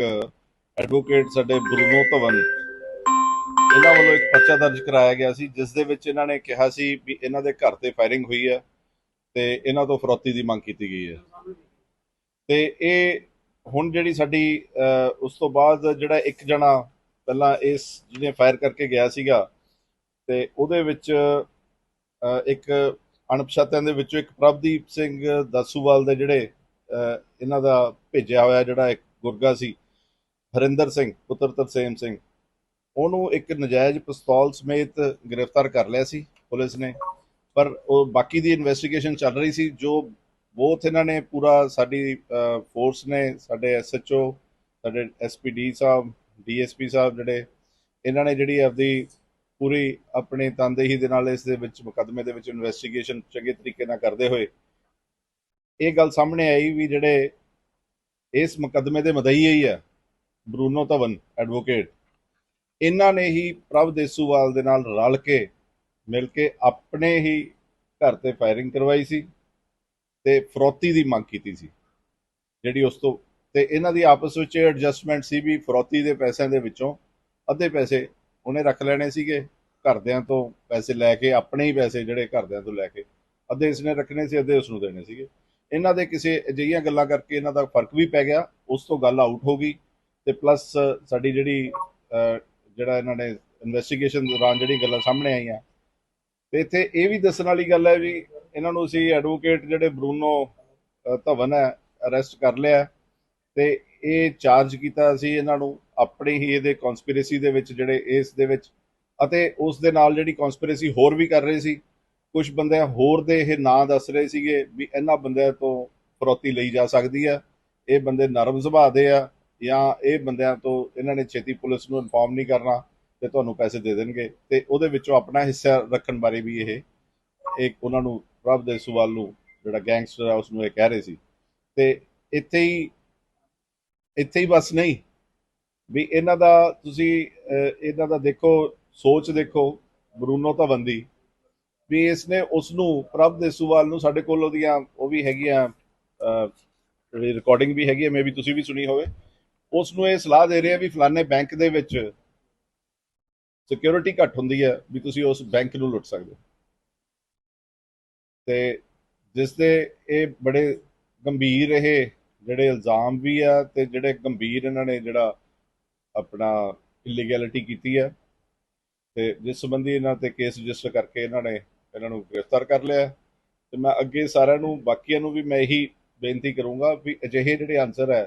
Advocate ਸਾਡੇ Bruno Dhawan ਇਹਨਾਂ ਵੱਲੋਂ ਇੱਕ ਪਰਚਾ ਦਰਜ ਕਰਾਇਆ ਗਿਆ ਸੀ, ਜਿਸ ਦੇ ਵਿੱਚ ਇਹਨਾਂ ਨੇ ਕਿਹਾ ਸੀ ਵੀ ਇਹਨਾਂ ਦੇ ਘਰ ਤੇ ਫਾਇਰਿੰਗ ਹੋਈ ਹੈ ਤੇ ਇਹਨਾਂ ਤੋਂ ਫਰੋਤੀ ਦੀ ਮੰਗ ਕੀਤੀ ਗਈ ਹੈ। ਤੇ ਇਹ ਹੁਣ ਜਿਹੜੀ ਸਾਡੀ ਉਸ ਤੋਂ ਬਾਅਦ ਜਿਹੜਾ ਇੱਕ ਜਣਾ ਪਹਿਲਾਂ ਇਸ ਜਿਹਨੇ ਫਾਇਰ ਕਰਕੇ ਗਿਆ ਸੀਗਾ ਤੇ ਉਹਦੇ ਵਿੱਚ ਇੱਕ ਅਣਪਛਾਤਿਆਂ ਦੇ ਵਿੱਚੋਂ ਇੱਕ ਪ੍ਰਭਦੀਪ ਸਿੰਘ ਦਾਸੂਵਾਲ ਦੇ ਜਿਹੜੇ ਇਹਨਾਂ ਦਾ ਭੇਜਿਆ ਹੋਇਆ ਜਿਹੜਾ ਇੱਕ ਗੁਰਗਾ ਸੀ ਹਰਿੰਦਰ ਸਿੰਘ, ਪੁੱਤਰ ਤਰਸੇਮ ਸਿੰਘ। ਉਹਨੂੰ ਇੱਕ ਨਜਾਇਜ਼ ਪਿਸਤੌਲ ਸਮੇਤ ਗ੍ਰਿਫਤਾਰ ਕਰ ਲਿਆ ਸੀ ਪੁਲਿਸ ਨੇ। ਪਰ ਉਹ ਬਾਕੀ ਦੀ ਇਨਵੈਸਟੀਗੇਸ਼ਨ ਚੱਲ ਰਹੀ ਸੀ, ਜੋ ਬਹੁਤ ਇਹਨਾਂ ਨੇ ਪੂਰਾ ਸਾਡੀ ਫੋਰਸ ਨੇ, ਸਾਡੇ ਐਸਐਚਓ ਸਾਡੇ ਐਸਪੀਡੀ ਸਾਹਿਬ ਡੀਐਸਪੀ ਸਾਹਿਬ ਜਿਹੜੇ, ਇਹਨਾਂ ਨੇ ਜਿਹੜੀ ਆਪਦੀ ਪੂਰੀ ਆਪਣੇ ਤਨਦੇਹੀ ਦੇ ਨਾਲ ਇਸ ਦੇ ਵਿੱਚ ਮੁਕੱਦਮੇ ਦੇ ਵਿੱਚ ਇਨਵੈਸਟੀਗੇਸ਼ਨ ਚੰਗੇ ਤਰੀਕੇ ਨਾਲ ਕਰਦੇ ਹੋਏ, ਇਹ ਗੱਲ ਸਾਹਮਣੇ ਆਈ ਵੀ ਜਿਹੜੇ ਇਸ ਮੁਕੱਦਮੇ ਦੇ ਮਦਈ ਹੀ ਹੈ ਬਰੂਨੋ ਧਵਨ ਐਡਵੋਕੇਟ ਇਹਨਾਂ ਨੇ ਹੀ ਪ੍ਰਭ ਦੇਸੂਵਾਲ ਦੇ ਨਾਲ ਰਲ ਕੇ, ਮਿਲ ਕੇ ਆਪਣੇ ਹੀ ਘਰ ਤੇ ਫਾਇਰਿੰਗ ਕਰਵਾਈ ਸੀ ਤੇ ਫਰੋਤੀ ਦੀ ਮੰਗ ਕੀਤੀ ਸੀ। ਜਿਹੜੀ ਉਸ ਤੋਂ, ਤੇ ਇਹਨਾਂ ਦੀ ਆਪਸ ਵਿੱਚ ਐਡਜਸਟਮੈਂਟ ਸੀ ਵੀ ਫਰੋਤੀ ਦੇ ਪੈਸਿਆਂ ਦੇ ਵਿੱਚੋਂ ਅੱਧੇ ਪੈਸੇ ਉਹਨੇ ਰੱਖ ਲੈਣੇ ਸੀਗੇ, ਘਰਦਿਆਂ ਤੋਂ ਪੈਸੇ ਲੈ ਕੇ, ਆਪਣੇ ਹੀ ਪੈਸੇ ਜਿਹੜੇ ਘਰਦਿਆਂ ਤੋਂ ਲੈ ਕੇ ਅੱਧੇ ਇਸਨੇ ਰੱਖਣੇ ਸੀ, ਅੱਧੇ ਉਸ ਨੂੰ ਦੇਣੇ ਸੀਗੇ। ਇਹਨਾਂ ਦੇ ਕਿਸੇ ਅਜਿਹੀਆਂ ਗੱਲਾਂ ਕਰਕੇ ਇਹਨਾਂ ਦਾ ਫ਼ਰਕ ਵੀ ਪੈ ਗਿਆ, ਉਸ ਤੋਂ ਗੱਲ ਆਊਟ ਹੋ ਗਈ। ਤੇ ਪਲੱਸ ਸਾਡੀ ਜਿਹੜੀ ਜਿਹੜਾ ਇਹਨਾਂ ਨੇ ਇਨਵੈਸਟੀਗੇਸ਼ਨ ਦੌਰਾਨ ਜਿਹੜੀ ਗੱਲਾਂ ਸਾਹਮਣੇ ਆਈਆਂ। ਤੇ ਇੱਥੇ ਇਹ ਵੀ ਦੱਸਣ ਵਾਲੀ ਗੱਲ ਹੈ ਵੀ ਇਹਨਾਂ ਨੂੰ ਅਸੀਂ ਐਡਵੋਕੇਟ ਜਿਹੜੇ ਬਰੂਨੋ ਧਵਨ ਹੈ ਅਰੈਸਟ ਕਰ ਲਿਆ ਤੇ ਇਹ ਚਾਰਜ ਕੀਤਾ ਸੀ ਇਹਨਾਂ ਨੂੰ ਆਪਣੀ ਹੀ ਇਹਦੇ ਕਨਸਪੀਰੇਸੀ ਦੇ ਵਿੱਚ, ਜਿਹੜੇ ਇਸ ਦੇ ਵਿੱਚ। ਅਤੇ ਉਸ ਦੇ ਨਾਲ ਜਿਹੜੀ ਕਨਸਪੀਰੇਸੀ ਹੋਰ ਵੀ ਕਰ ਰਹੇ ਸੀ। ਕੁਝ ਬੰਦੇ ਹੋਰ ਦੇ ਇਹ ਨਾਂ ਦੱਸ ਰਹੇ ਸੀਗੇ ਵੀ ਇਹਨਾਂ ਬੰਦਿਆਂ ਤੋਂ ਫਰੋਤੀ ਲਈ ਜਾ ਸਕਦੀ ਆ ਇਹ ਬੰਦੇ ਨਰਮ ਸੁਭਾਅ ਦੇ ਆ। ਜਾਂ ਇਹ ਬੰਦਿਆਂ ਤੋਂ ਇਹਨਾਂ ਨੇ ਛੇਤੀ ਪੁਲਿਸ ਨੂੰ ਇਨਫੋਰਮ ਨਹੀਂ ਕਰਨਾ ਤੇ ਤੁਹਾਨੂੰ ਪੈਸੇ ਦੇ ਦੇਣਗੇ ਤੇ ਉਹਦੇ ਵਿੱਚੋਂ ਆਪਣਾ ਹਿੱਸਾ ਰੱਖਣ ਬਾਰੇ ਵੀ ਇਹ ਇੱਕ ਉਹਨਾਂ ਨੂੰ ਪ੍ਰਭ ਦੇ ਸਵਾਲ ਨੂੰ ਜਿਹੜਾ ਗੈਂਗਸਟਰ ਆ ਉਸ ਨੂੰ ਇਹ ਕਹਿ ਰਹੇ ਸੀ। ਤੇ ਇੱਥੇ ਹੀ ਇੱਥੇ ਹੀ ਬਸ ਨਹੀਂ ਵੀ ਇਹਨਾਂ ਦਾ ਤੁਸੀਂ ਇਹਨਾਂ ਦਾ ਦੇਖੋ ਸੋਚ ਦੇਖੋ ਬਰੂਨੋ ਤਾਂ ਬੰਦੀ ਵੀ ਇਸਨੇ ਉਸ ਨੂੰ ਪ੍ਰਭ ਦੇਸੂਵਾਲ ਨੂੰ ਸਾਡੇ ਕੋਲ ਉਹਦੀਆਂ ਉਹ ਵੀ ਹੈਗੀਆਂ ਅਹ, ਰਿਕਾਰਡਿੰਗ ਵੀ ਹੈਗੀ ਹੈ ਮੇਬੀ ਤੁਸੀਂ ਵੀ ਸੁਣੀ ਹੋਵੇ ਉਸ ਨੂੰ ਇਹ ਸਲਾਹ ਦੇ ਰਿਹਾ ਵੀ ਫਲਾਣੇ ਬੈਂਕ ਦੇ ਵਿੱਚ ਸਿਕਿਉਰਿਟੀ ਘੱਟ ਹੁੰਦੀ ਹੈ ਵੀ ਤੁਸੀਂ ਉਸ ਬੈਂਕ ਨੂੰ ਲੁੱਟ ਸਕਦੇ ਹੋ। ਤੇ ਜਿਸ ਦੇ ਇਹ ਬੜੇ ਗੰਭੀਰ ਇਹ ਜਿਹੜੇ ਇਲਜ਼ਾਮ ਵੀ ਆ ਤੇ ਜਿਹੜੇ ਗੰਭੀਰ ਇਹਨਾਂ ਨੇ ਜਿਹੜਾ ਆਪਣਾ ਇਲੀਗੈਲਿਟੀ ਕੀਤੀ ਹੈ ਤੇ ਜਿਸ ਸੰਬੰਧੀ ਇਹਨਾਂ ਤੇ ਕੇਸ ਰਜਿਸਟਰ ਕਰਕੇ ਇਹਨਾਂ ਨੇ ਇਹਨਾਂ ਨੂੰ ਗ੍ਰਿਫਤਾਰ ਕਰ ਲਿਆ ਤੇ ਮੈਂ ਅੱਗੇ ਸਾਰਿਆਂ ਨੂੰ ਬਾਕੀਆਂ ਨੂੰ ਵੀ ਮੈਂ ਇਹੀ ਬੇਨਤੀ ਕਰੂੰਗਾ ਵੀ ਅਜਿਹੇ ਜਿਹੜੇ ਆਨਸਰ ਹੈ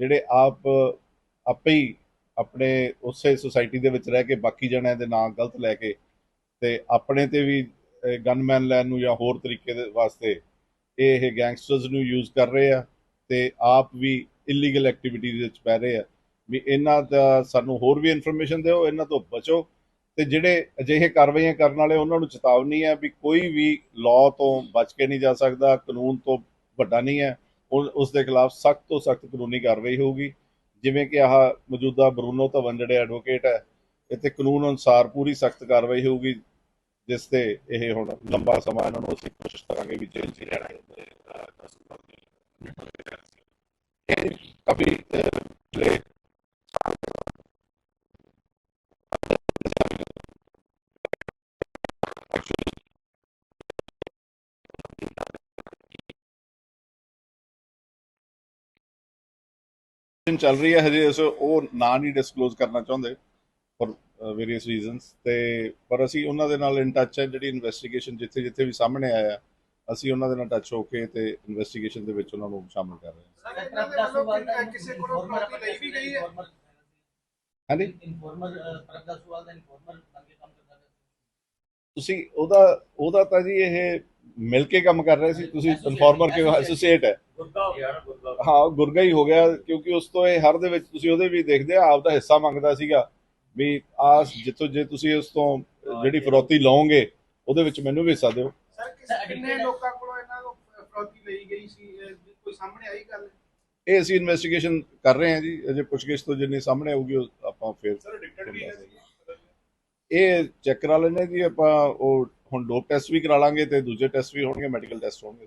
ਜਿਹੜੇ ਆਪ, ਆਪੇ ਹੀ ਆਪਣੇ ਉਸੇ ਸੁਸਾਇਟੀ ਦੇ ਵਿੱਚ ਰਹਿ ਕੇ ਬਾਕੀ ਜਣਿਆਂ ਦੇ ਨਾਂ ਗਲਤ ਲੈ ਕੇ ਤੇ ਆਪਣੇ ਤੇ ਵੀ ਗਨਮੈਨ ਲੈਣ ਨੂੰ ਜਾਂ ਹੋਰ ਤਰੀਕੇ ਦੇ ਵਾਸਤੇ ਇਹ ਗੈਂਗਸਟਰਸ ਨੂੰ ਯੂਜ਼ ਕਰ ਰਹੇ ਆ ਤੇ ਆਪ ਵੀ ਇਲੀਗਲ ਐਕਟੀਵਿਟੀਜ਼ ਵਿੱਚ ਪੈ ਰਹੇ ਆ। ਵੀ ਇਹਨਾਂ ਦਾ ਸਾਨੂੰ ਹੋਰ ਵੀ ਇਨਫੋਰਮੇਸ਼ਨ ਦਿਓ, ਇਹਨਾਂ ਤੋਂ ਬਚੋ ਤੇ ਜਿਹੜੇ ਅਜਿਹੇ ਕਾਰਵਾਈਆਂ ਕਰਨ ਵਾਲੇ ਉਹਨਾਂ ਨੂੰ ਚੇਤਾਵਨੀ ਹੈ ਵੀ ਕੋਈ ਵੀ ਲਾਅ ਤੋਂ ਬਚ ਕੇ ਨਹੀਂ ਜਾ ਸਕਦਾ, ਕਾਨੂੰਨ ਤੋਂ ਵੱਡਾ ਨਹੀਂ ਹੈ ਉਸ ਦੇ ਖਿਲਾਫ ਸਖਤ ਤੋਂ ਸਖਤ ਕਾਨੂੰਨੀ ਕਾਰਵਾਈ ਹੋਊਗੀ। ਜਿਵੇਂ ਕਿ ਆਹ ਮੌਜੂਦਾ ਬਰੂਨੋ ਧਵਨ ਜਿਹੜੇ ਐਡਵੋਕੇਟ ਹੈ, ਇੱਥੇ ਕਾਨੂੰਨ ਅਨੁਸਾਰ ਪੂਰੀ ਸਖਤ ਕਾਰਵਾਈ ਹੋਊਗੀ, ਜਿਸ ਤੇ ਇਹ ਹੁਣ ਲੰਬਾ ਸਮਾਂ ਇਹਨਾਂ ਨੂੰ ਅਸੀਂ ਕੋਸ਼ਿਸ਼ ਕਰਾਂਗੇ ਵੀ ਜੇਲ੍ਹ 'ਚ ਰਹਿਣਾ ਹੈ। ਕਾਫੀ ਚੱਲ ਰਹੀ ਹੈ ਹਜੇ ਅਸੀਂ ਉਹ ਨਾਂ ਨਹੀਂ ਡਿਸਕਲੋਜ਼ ਕਰਨਾ ਚਾਹੁੰਦੇ ਫॉर ਵੇਰੀਅਸ ਰੀਜ਼ਨਸ ਤੇ ਪਰ ਅਸੀਂ ਉਹਨਾਂ ਦੇ ਨਾਲ ਇਨ ਟੱਚ ਹੈ ਜਿਹੜੀ ਇਨਵੈਸਟੀਗੇਸ਼ਨ ਜਿੱਥੇ ਜਿੱਥੇ ਵੀ ਸਾਹਮਣੇ ਆਇਆ ਅਸੀਂ ਉਹਨਾਂ ਦੇ ਨਾਲ ਟੱਚ ਹੋ ਕੇ ਤੇ ਇਨਵੈਸਟੀਗੇਸ਼ਨ ਦੇ ਵਿੱਚ ਉਹਨਾਂ ਨੂੰ ਸ਼ਾਮਲ ਕਰ ਰਹੇ ਹਾਂ। ਕਿਸੇ ਕੋਲੋਂ ਫਰੌਤੀ ਲਈ ਵੀ ਗਈ ਹੈ? ਹਾਂਜੀ? ਇਨਫੋਰਮਰ ਪ੍ਰਗਦਾ ਸੁਵਾਲ ਦਾ ਇਨਫੋਰਮਰ ਬਣ ਕੇ ਕੰਮ ਕਰਦਾ ਸੀ। ਤੁਸੀਂ ਉਹਦਾ ਉਹਦਾ ਤਾਂ ਜੀ ਇਹ ਮਿਲ ਕੇ ਕੰਮ ਕਰ ਰਹੇ ਸੀ ਤੁਸੀਂ ਇਨਫਾਰਮਰ ਕਿਉਂ ਐਸੋਸੀਏਟ ਹੈ? ਹੋ ਗੁਰਗਾ ਹੀ ਹੋ ਗਿਆ ਕਿਉਂਕਿ ਉਸ ਤੋਂ ਇਹ ਹਰ ਦੇ ਵਿੱਚ ਤੁਸੀਂ ਉਹਦੇ ਵੀ ਦੇਖਦੇ ਆ ਆਪ ਦਾ ਹਿੱਸਾ ਮੰਗਦਾ ਸੀਗਾ ਵੀ ਆ ਜਿੱਥੋਂ ਜੇ ਤੁਸੀਂ ਉਸ ਤੋਂ ਜਿਹੜੀ ਫਰੌਤੀ ਲਓਗੇ ਉਹਦੇ ਵਿੱਚ ਮੈਨੂੰ ਵੀ ਹਿੱਸਾ ਦਿਓ। ਸਰ ਕਿੰਨੇ ਲੋਕਾਂ ਕੋਲੋਂ ਇਹਨਾਂ ਨੂੰ ਫਰੌਤੀ ਲਈ ਗਈ ਸੀ? ਕੋਈ ਸਾਹਮਣੇ ਆਈ ਗੱਲ? ਇਹ ਅਸੀਂ ਇਨਵੈਸਟੀਗੇਸ਼ਨ ਕਰ ਰਹੇ ਹਾਂ ਜੀ ਅਜੇ ਪੁੱਛਗਿੱਛ ਤੋਂ ਜਿੰਨੀ ਸਾਹਮਣੇ ਆਊਗੀ ਆਪਾਂ ਫਿਰ ਸਰ ਵੀ ਹੈ ਇਹ ਚੈੱਕ ਕਰਾ ਲੈਣੇ ਜੀ ਆਪਾਂ ਉਹ ਹੁਣ ਡੋਪ ਟੈਸਟ ਵੀ ਕਰਾ ਲਾਂਗੇ ਤੇ ਦੂਜੇ ਟੈਸਟ ਵੀ ਹੋਣਗੇ ਮੈਡੀਕਲ ਟੈਸਟ ਹੋਣਗੇ